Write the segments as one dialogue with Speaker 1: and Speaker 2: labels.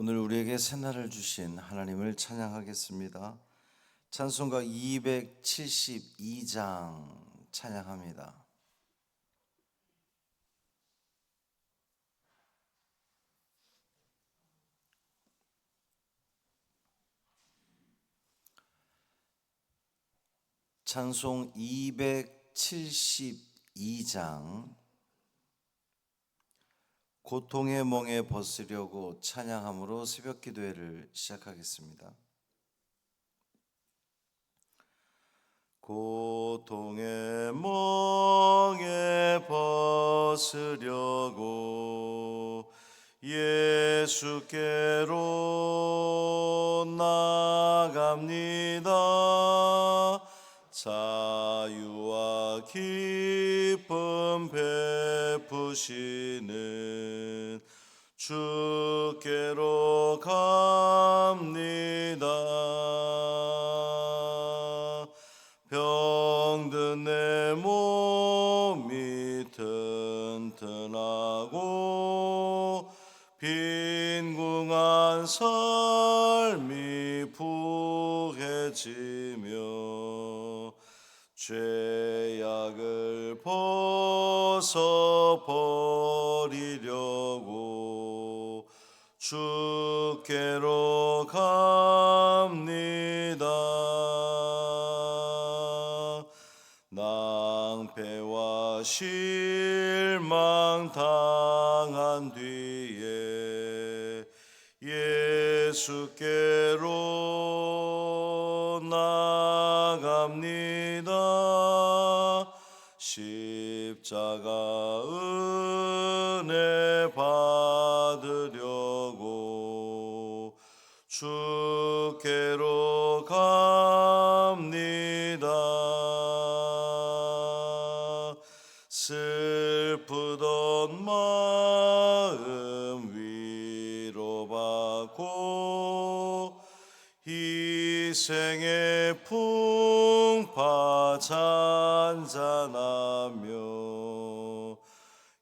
Speaker 1: 오늘 우리에게 새날을 주신 하나님을 찬양하겠습니다. 찬송가 272장 찬양합니다. 찬송 272장 고통의 멍에 벗으려고 찬양함으로 새벽 기도회를 시작하겠습니다. 고통의 멍에 벗으려고 예수께로 나갑니다. 자유와 기쁨 베푸시는 주께로 갑니다. 병든 내 몸이 튼튼하고 빈궁한 삶이 부해지며 죄악을 벗어버 주께로 갑니다. 낭패와 실망 당한 뒤에 예수께로 나갑니다. 십자가 은혜 받 생의 풍파 잔잔하며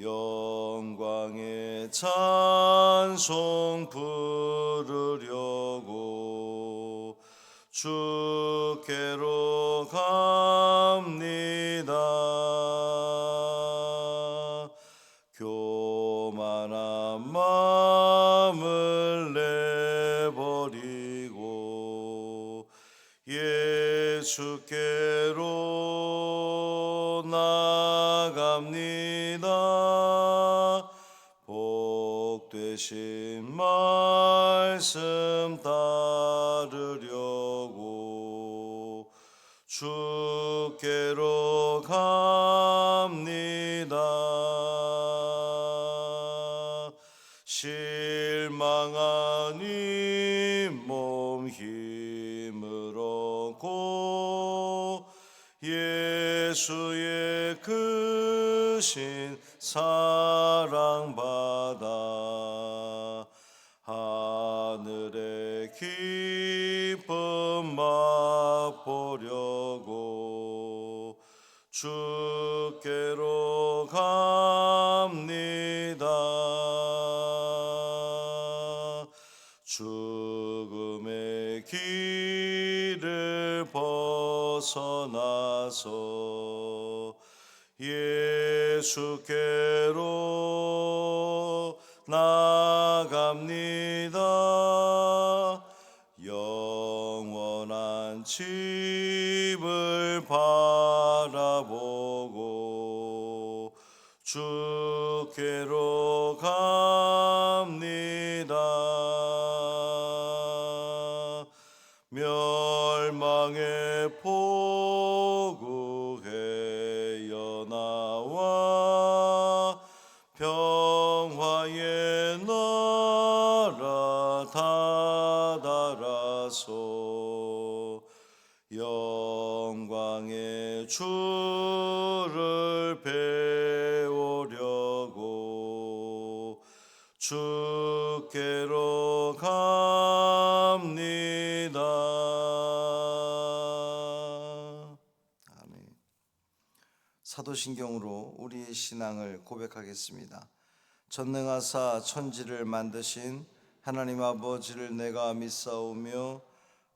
Speaker 1: 영광의 찬송 부르려고 주께로 나갑니다. 복되신 말씀 크신 사랑받아 하늘의 기쁨 맛보려고 주께로 갑니다. 죽음의 길을 벗어나서 예수께로 나갑니다. 영원한 집을 바라보고 주 영광의 주를 배우려고 주께로 갑니다. 아멘. 사도신경으로 우리의 신앙을 고백하겠습니다. 전능하사 천지를 만드신 하나님 아버지를 내가 믿사오며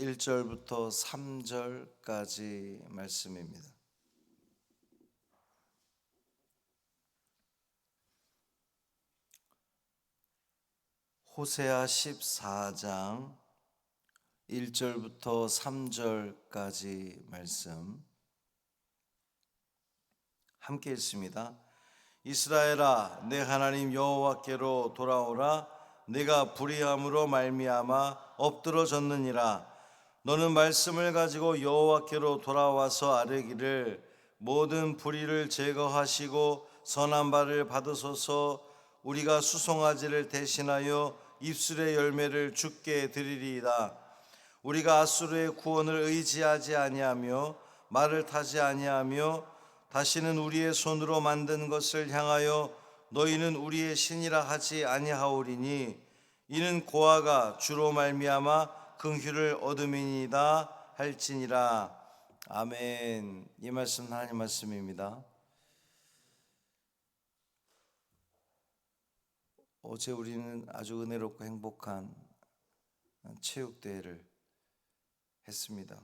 Speaker 1: 1절부터 3절까지 말씀입니다. 호세아 14장 1절부터 3절까지 말씀 함께 읽습니다. 이스라엘아 내 하나님 여호와께로 돌아오라 내가 불의함으로 말미암아 엎드러졌느니라 너는 말씀을 가지고 여호와께로 돌아와서 아뢰기를 모든 불의를 제거하시고 선한 바를 받으소서. 우리가 수송아지를 대신하여 입술의 열매를 주께 드리리이다. 우리가 아수르의 구원을 의지하지 아니하며 말을 타지 아니하며 다시는 우리의 손으로 만든 것을 향하여 너희는 우리의 신이라 하지 아니하오리니 이는 고아가 주로 말미암아 긍휼을 얻음이니이다 할지니라. 아멘. 이 말씀 하나님 말씀입니다. 어제 우리는 아주 은혜롭고 행복한 체육 대회를 했습니다.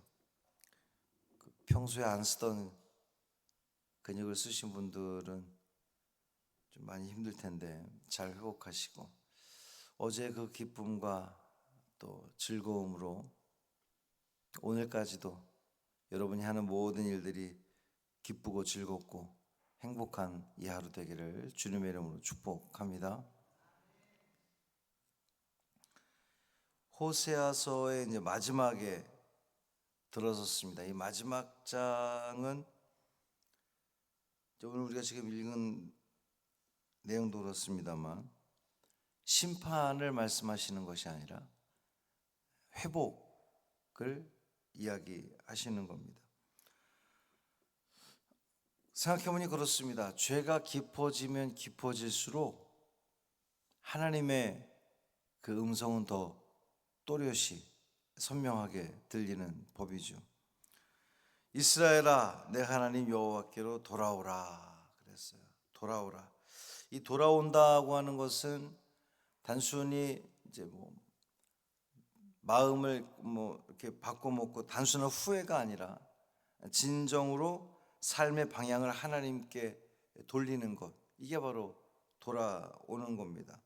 Speaker 1: 그 평소에 안 쓰던 근육을 쓰신 분들은 좀 많이 힘들 텐데 잘 회복하시고 어제 그 기쁨과 또 즐거움으로 오늘까지도 여러분이 하는 모든 일들이 기쁘고 즐겁고 행복한 이 하루 되기를 주님의 이름으로 축복합니다. 호세아서의 이제 마지막에 들어섰습니다. 이 마지막 장은 오늘 우리가 지금 읽은 내용도 그렇습니다만 심판을 말씀하시는 것이 아니라 회복을 이야기하시는 겁니다. 생각해보니 그렇습니다. 죄가 깊어지면 깊어질수록 하나님의 그 음성은 더 또렷이 선명하게 들리는 법이죠. 이스라엘아, 내 하나님 여호와께로 돌아오라 그랬어요. 돌아오라. 이 돌아온다고 하는 것은 단순히 이제 뭐 마음을 뭐 이렇게 바꿔먹고 단순한 후회가 아니라 진정으로 삶의 방향을 하나님께 돌리는 것 이게 바로 돌아오는 겁니다.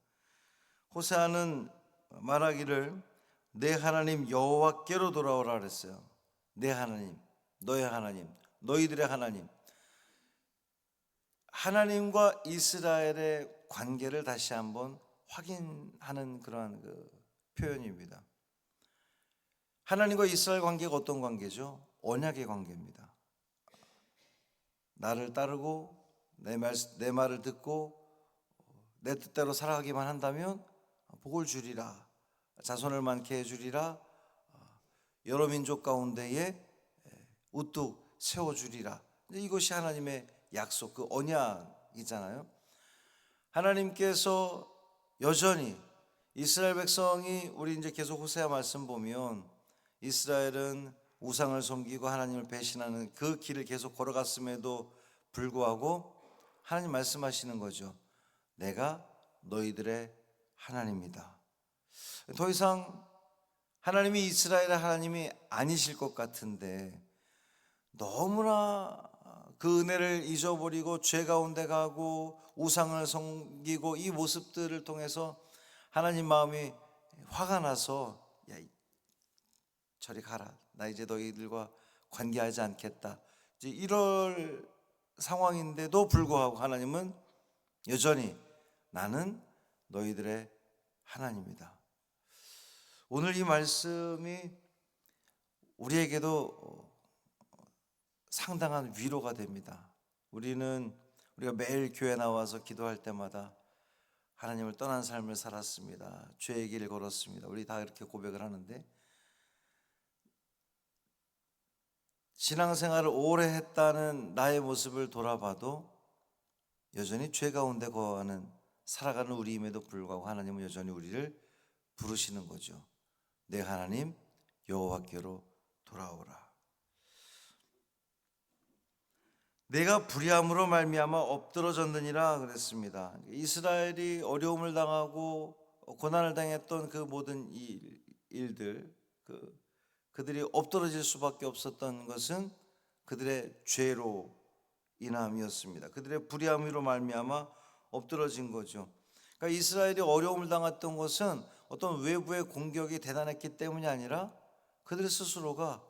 Speaker 1: 호세아는 말하기를 내 하나님 여호와께로 돌아오라 그랬어요. 내 하나님, 너의 하나님, 너희들의 하나님. 하나님과 이스라엘의 관계를 다시 한번 확인하는 그러한 그 표현입니다. 하나님과 이스라엘 관계가 어떤 관계죠? 언약의 관계입니다. 나를 따르고 내, 말, 내 말을 듣고 내 뜻대로 살아가기만 한다면 복을 주리라. 자손을 많게 해주리라. 여러 민족 가운데에 우뚝 세워주리라. 이것이 하나님의 약속, 그 언약이잖아요. 하나님께서 여전히 이스라엘 백성이 우리 이제 계속 호세아 말씀 보면 이스라엘은 우상을 섬기고 하나님을 배신하는 그 길을 계속 걸어갔음에도 불구하고 하나님 말씀하시는 거죠. 내가 너희들의 하나님이다. 더 이상 하나님이 이스라엘의 하나님이 아니실 것 같은데 너무나 그 은혜를 잊어버리고 죄 가운데 가고 우상을 섬기고 이 모습들을 통해서 하나님 마음이 화가 나서 야, 저리 가라. 나 이제 너희들과 관계하지 않겠다. 이제 이럴 상황인데도 불구하고 하나님은 여전히 나는 너희들의 하나님이다. 오늘 이 말씀이 우리에게도 상당한 위로가 됩니다. 우리는 우리가 매일 교회 나와서 기도할 때마다 하나님을 떠난 삶을 살았습니다. 죄의 길을 걸었습니다. 우리 다 이렇게 고백을 하는데 신앙생활을 오래 했다는 나의 모습을 돌아봐도 여전히 죄 가운데 거하는 살아가는 우리임에도 불구하고 하나님은 여전히 우리를 부르시는 거죠. 내 하나님 여호와께로 돌아오라. 내가 불의함으로 말미암아 엎드러졌느니라 그랬습니다. 이스라엘이 어려움을 당하고 고난을 당했던 그 모든 일, 일들, 그 그들이 엎드러질 수밖에 없었던 것은 그들의 죄로 인함이었습니다. 그들의 불의함으로 말미암아 엎드러진 거죠. 그러니까 이스라엘이 어려움을 당했던 것은 어떤 외부의 공격이 대단했기 때문이 아니라 그들 스스로가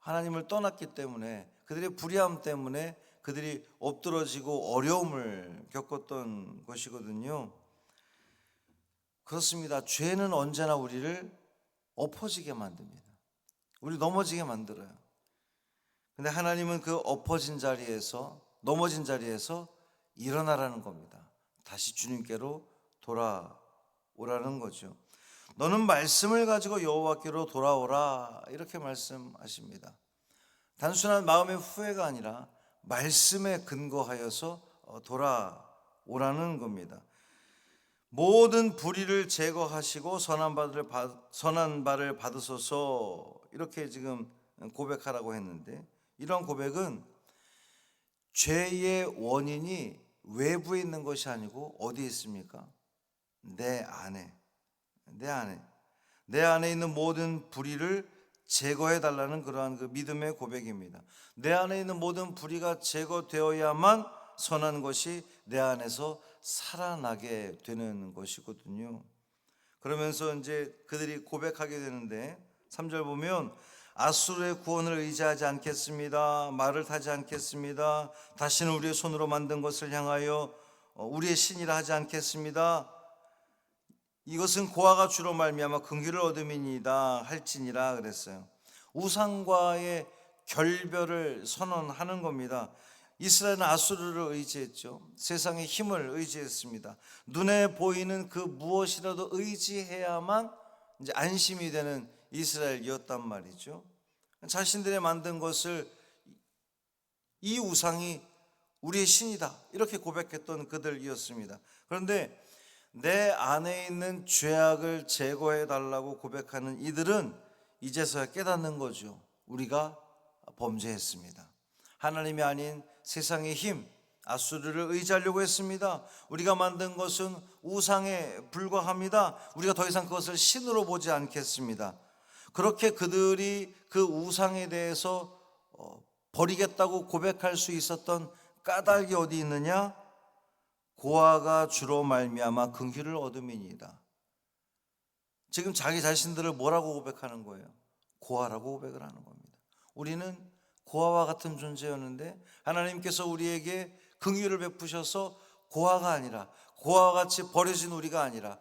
Speaker 1: 하나님을 떠났기 때문에 그들의 불의함 때문에 그들이 엎드러지고 어려움을 겪었던 것이거든요. 그렇습니다. 죄는 언제나 우리를 엎어지게 만듭니다. 우리 넘어지게 만들어요. 근데 하나님은 그 엎어진 자리에서 넘어진 자리에서 일어나라는 겁니다. 다시 주님께로 돌아오라는 거죠. 너는 말씀을 가지고 여호와께로 돌아오라 이렇게 말씀하십니다. 단순한 마음의 후회가 아니라 말씀에 근거하여서 어, 돌아오라는 겁니다. 모든 불의를 제거하시고 선한 바를 받, 선한 바를 받으소서 이렇게 지금 고백하라고 했는데 이런 고백은 죄의 원인이 외부에 있는 것이 아니고 어디에 있습니까? 내 안에. 내 안에. 내 안에 있는 모든 불의를 제거해 달라는 그러한 그 믿음의 고백입니다. 내 안에 있는 모든 불의가 제거되어야만 선한 것이 내 안에서 살아나게 되는 것이거든요. 그러면서 이제 그들이 고백하게 되는데 3절 보면 아수르의 구원을 의지하지 않겠습니다. 말을 타지 않겠습니다. 다시는 우리의 손으로 만든 것을 향하여 어, 우리의 신이라 하지 않겠습니다. 이것은 고아가 주로 말미암아 긍휼을 얻음이니이다 할지니라 그랬어요. 우상과의 결별을 선언하는 겁니다. 이스라엘은 아수르를 의지했죠. 세상의 힘을 의지했습니다. 눈에 보이는 그 무엇이라도 의지해야만 이제 안심이 되는 이스라엘이었단 말이죠. 자신들의 만든 것을 이 우상이 우리의 신이다. 이렇게 고백했던 그들이었습니다. 그런데 내 안에 있는 죄악을 제거해 달라고 고백하는 이들은 이제서야 깨닫는 거죠. 우리가 범죄했습니다. 하나님이 아닌 세상의 힘, 아수르를 의지하려고 했습니다. 우리가 만든 것은 우상에 불과합니다. 우리가 더 이상 그것을 신으로 보지 않겠습니다. 그렇게 그들이 그 우상에 대해서 어, 버리겠다고 고백할 수 있었던 까닭이 어디 있느냐? 고아가 주로 말미암아 긍휼을 얻음이니이다. 지금 자기 자신들을 뭐라고 고백하는 거예요? 고아라고 고백을 하는 겁니다. 우리는 고아와 같은 존재였는데 하나님께서 우리에게 긍휼을 베푸셔서 고아가 아니라 고아와 같이 버려진 우리가 아니라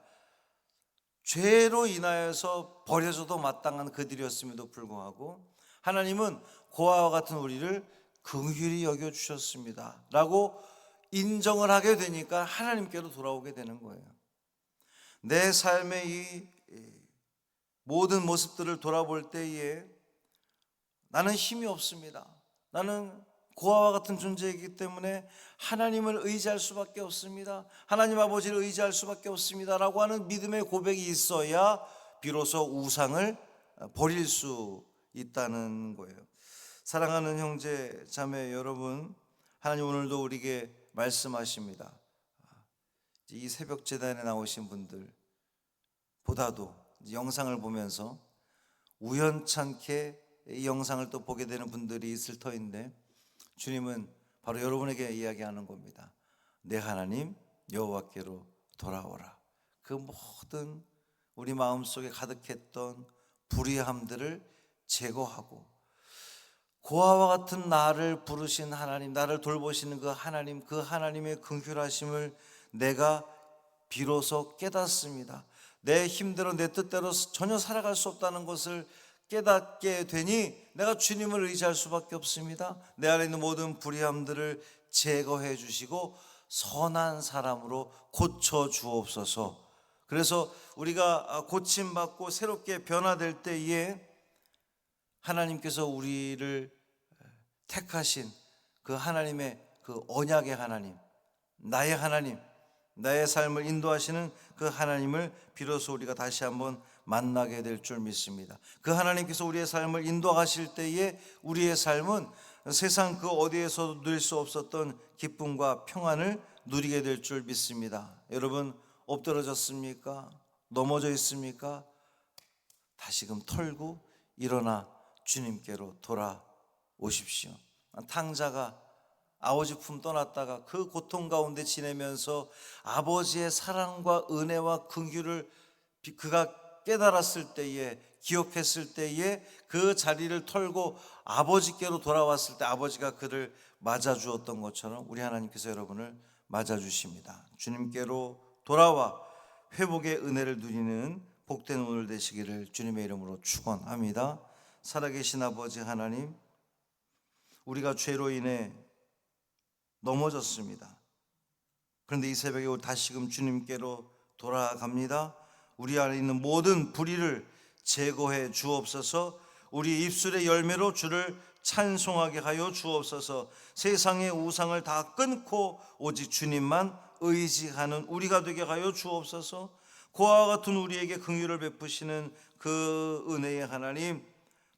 Speaker 1: 죄로 인하여서 버려져도 마땅한 그들이었음에도 불구하고 하나님은 고아와 같은 우리를 긍휼히 여겨 주셨습니다 라고 인정을 하게 되니까 하나님께로 돌아오게 되는 거예요. 내 삶의 이 모든 모습들을 돌아볼 때에 나는 힘이 없습니다. 나는 고아와 같은 존재이기 때문에 하나님을 의지할 수밖에 없습니다. 하나님 아버지를 의지할 수밖에 없습니다 라고 하는 믿음의 고백이 있어야 비로소 우상을 버릴 수 있다는 거예요. 사랑하는 형제 자매 여러분, 하나님 오늘도 우리에게 말씀하십니다. 이 새벽 재단에 나오신 분들 보다도 영상을 보면서 우연찮게 이 영상을 또 보게 되는 분들이 있을 터인데 주님은 바로 여러분에게 이야기하는 겁니다. 내 하나님 여호와께로 돌아오라. 그 모든 우리 마음 속에 가득했던 불의함들을 제거하고 고아와 같은 나를 부르신 하나님, 나를 돌보시는 그 하나님, 그 하나님의 긍휼하심을 내가 비로소 깨닫습니다. 내 힘대로 내 뜻대로 전혀 살아갈 수 없다는 것을 깨닫게 되니 내가 주님을 의지할 수밖에 없습니다. 내 안에 있는 모든 불의함들을 제거해 주시고 선한 사람으로 고쳐 주옵소서. 그래서 우리가 고침 받고 새롭게 변화될 때에 하나님께서 우리를 택하신 그 하나님의 그 언약의 하나님, 나의 하나님, 나의 삶을 인도하시는 그 하나님을 비로소 우리가 다시 한번 만나게 될 줄 믿습니다. 그 하나님께서 우리의 삶을 인도하실 때에 우리의 삶은 세상 그 어디에서도 누릴 수 없었던 기쁨과 평안을 누리게 될 줄 믿습니다. 여러분 엎드러졌습니까? 넘어져 있습니까? 다시금 털고 일어나 주님께로 돌아오십시오. 탕자가 아버지 품 떠났다가 그 고통 가운데 지내면서 아버지의 사랑과 은혜와 긍휼을 비- 그가 깨달았을 때에 기억했을 때에 그 자리를 털고 아버지께로 돌아왔을 때 아버지가 그를 맞아 주었던 것처럼 우리 하나님께서 여러분을 맞아 주십니다. 주님께로 돌아와 회복의 은혜를 누리는 복된 오늘 되시기를 주님의 이름으로 축원합니다. 살아계신 아버지 하나님 우리가 죄로 인해 넘어졌습니다. 그런데 이 새벽에 다시금 주님께로 돌아갑니다. 우리 안에 있는 모든 불의를 제거해 주옵소서. 우리 입술의 열매로 주를 찬송하게 하여 주옵소서. 세상의 우상을 다 끊고 오직 주님만 의지하는 우리가 되게 하여 주옵소서. 고아와 같은 우리에게 긍휼을 베푸시는 그 은혜의 하나님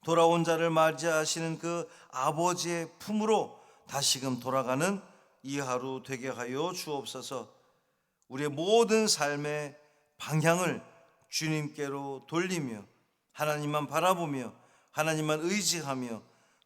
Speaker 1: 돌아온 자를 맞이하시는 그 아버지의 품으로 다시금 돌아가는 이 하루 되게 하여 주옵소서. 우리의 모든 삶의 방향을 주님께로 돌리며 하나님만 바라보며 하나님만 의지하며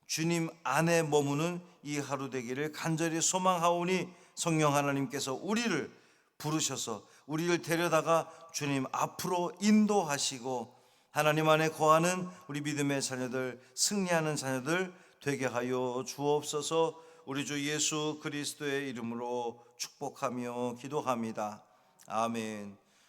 Speaker 1: 주님 안에 머무는 이 하루 되기를 간절히 소망하오니 성령 하나님께서 우리를 부르셔서 우리를 데려다가 주님 앞으로 인도하시고 하나님 안에 거하는 우리 믿음의 자녀들 승리하는 자녀들 되게 하여 주옵소서 우리 주 예수 그리스도의 이름으로 축복하며 기도합니다. 아멘.